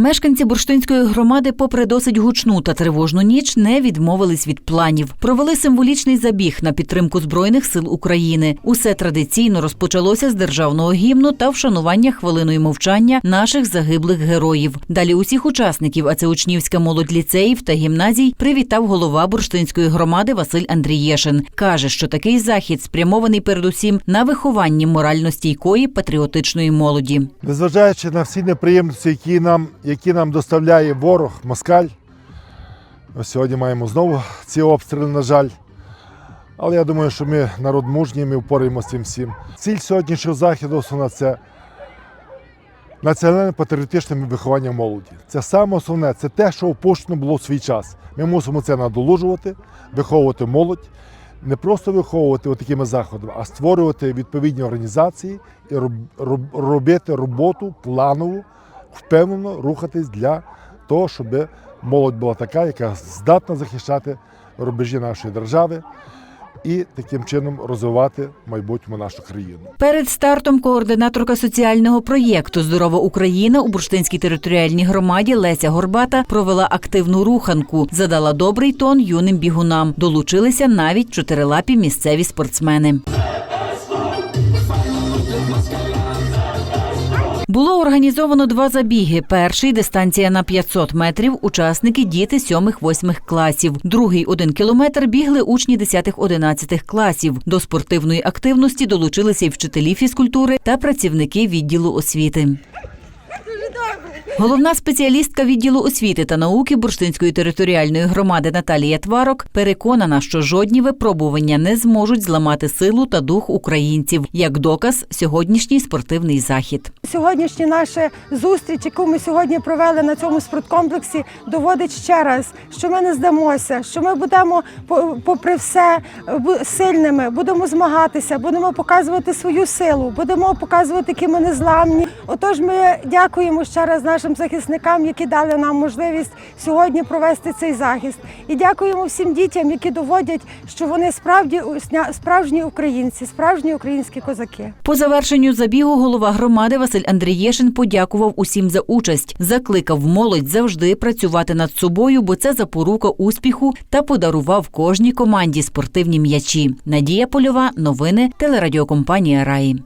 Мешканці бурштинської громади, попри досить гучну та тривожну ніч, не відмовились від планів. Провели символічний забіг на підтримку збройних сил України. Усе традиційно розпочалося з державного гімну та вшанування хвилиною мовчання наших загиблих героїв. Далі усіх учасників, а це учнівська молодь ліцеїв та гімназій, привітав голова бурштинської громади Василь Андрієшин. каже, що такий захід спрямований передусім на вихованні морально стійкої патріотичної молоді. Незважаючи на всі неприємності, які нам, які нам доставляє ворог, москаль. Ось сьогодні маємо знову ці обстріли, на жаль. Але я думаю, що ми народ мужній, ми впораємося цим всім. Ціль сьогоднішнього заходу основна це національне патріотичне виховання молоді. Це саме основне, це те, що опущено було в свій час. Ми мусимо це надолужувати, виховувати молодь, не просто виховувати такими заходами, а створювати відповідні організації і роб- роб- робити роботу планову, впевнено рухатись для того, щоб молодь була така, яка здатна захищати рубежі нашої держави і таким чином розвивати майбутньому нашу країну. Перед стартом координаторка соціального проєкту Здорова Україна у Бурштинській територіальній громаді Леся Горбата провела активну руханку, задала добрий тон юним бігунам. Долучилися навіть чотирилапі місцеві спортсмени. Було організовано два забіги. Перший дистанція на 500 метрів. Учасники діти 7-8 класів. Другий один кілометр бігли учні 10-11 класів. До спортивної активності долучилися й вчителі фізкультури та працівники відділу освіти. Головна спеціалістка відділу освіти та науки Бурштинської територіальної громади Наталія Тварок переконана, що жодні випробування не зможуть зламати силу та дух українців, як доказ сьогоднішній спортивний захід. Сьогоднішня наша зустріч, яку ми сьогодні провели на цьому спорткомплексі, доводить ще раз, що ми не здамося, що ми будемо попри все сильними, будемо змагатися, будемо показувати свою силу, будемо показувати, які ми незламні. Отож, ми дякуємо ще раз нашим захисникам, які дали нам можливість сьогодні провести цей захист. І дякуємо всім дітям, які доводять, що вони справді справжні українці, справжні українські козаки. По завершенню забігу голова громади Василь Андрієшин подякував усім за участь, закликав молодь завжди працювати над собою, бо це запорука успіху та подарував кожній команді спортивні м'ячі. Надія Польова, новини телерадіокомпанія Раї.